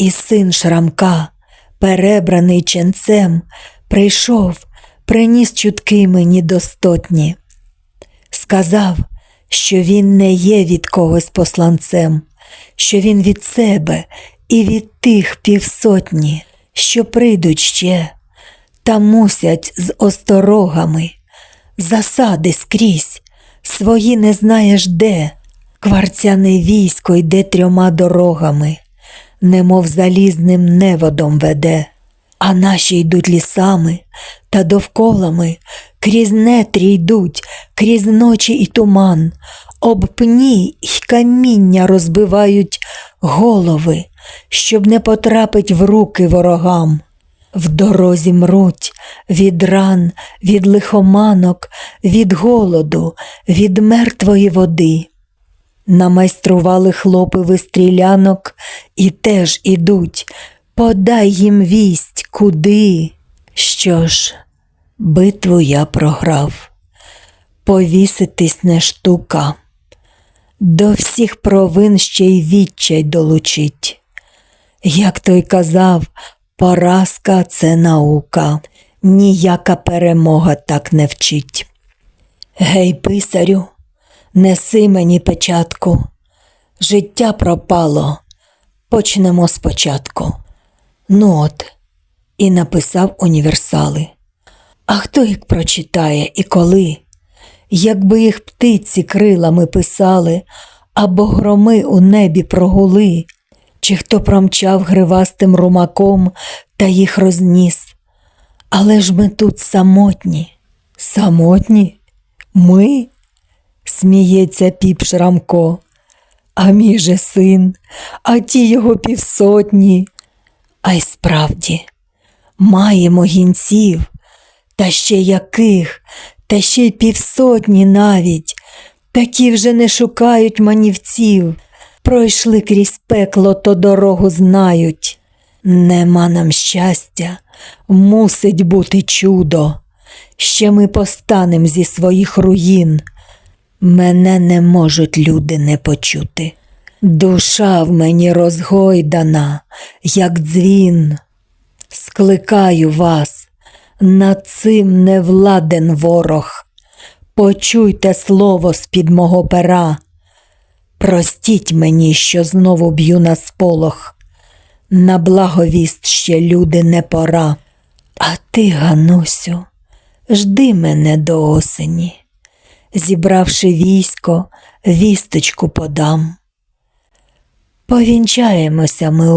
І син Шрамка, перебраний ченцем, прийшов, приніс чутки мені достотні. Сказав, що він не є від когось посланцем, що він від себе і від тих півсотні, що прийдуть ще, та мусять з осторогами, засади скрізь, свої не знаєш де, кварцяне військо йде трьома дорогами, немов залізним неводом веде, а наші йдуть лісами та довколами, крізь нетрі йдуть, крізь ночі і туман, об пні й каміння розбивають голови, щоб не потрапить в руки ворогам. В дорозі мруть від ран, від лихоманок, від голоду, від мертвої води. Намайстрували хлопи стрілянок і теж ідуть. Подай їм вість, куди. Що ж, битву я програв. Повіситись не штука. До всіх провин ще й відчай долучить. Як той казав, поразка це наука, ніяка перемога так не вчить. Гей, писарю, неси мені печатку. Життя пропало. Почнемо спочатку. Ну от, і написав універсали. А хто їх прочитає і коли? Якби їх птиці крилами писали, або громи у небі прогули, чи хто промчав гривастим румаком та їх розніс. Але ж ми тут самотні. Самотні? Ми? Сміється піп Шрамко. А мій же син, а ті його півсотні. А й справді, маємо гінців, та ще яких, та ще й півсотні навіть. Такі вже не шукають манівців. Пройшли крізь пекло, то дорогу знають. Нема нам щастя, мусить бути чудо. Ще ми постанем зі своїх руїн. Мене не можуть люди не почути. Душа в мені розгойдана, як дзвін. Скликаю вас, над цим не владен ворог. Почуйте слово з-під мого пера. Простіть мені, що знову б'ю на сполох. На благовіст ще люди не пора. А ти, Ганусю, жди мене до осені. Зібравши військо, вісточку подам. Повінчаємося ми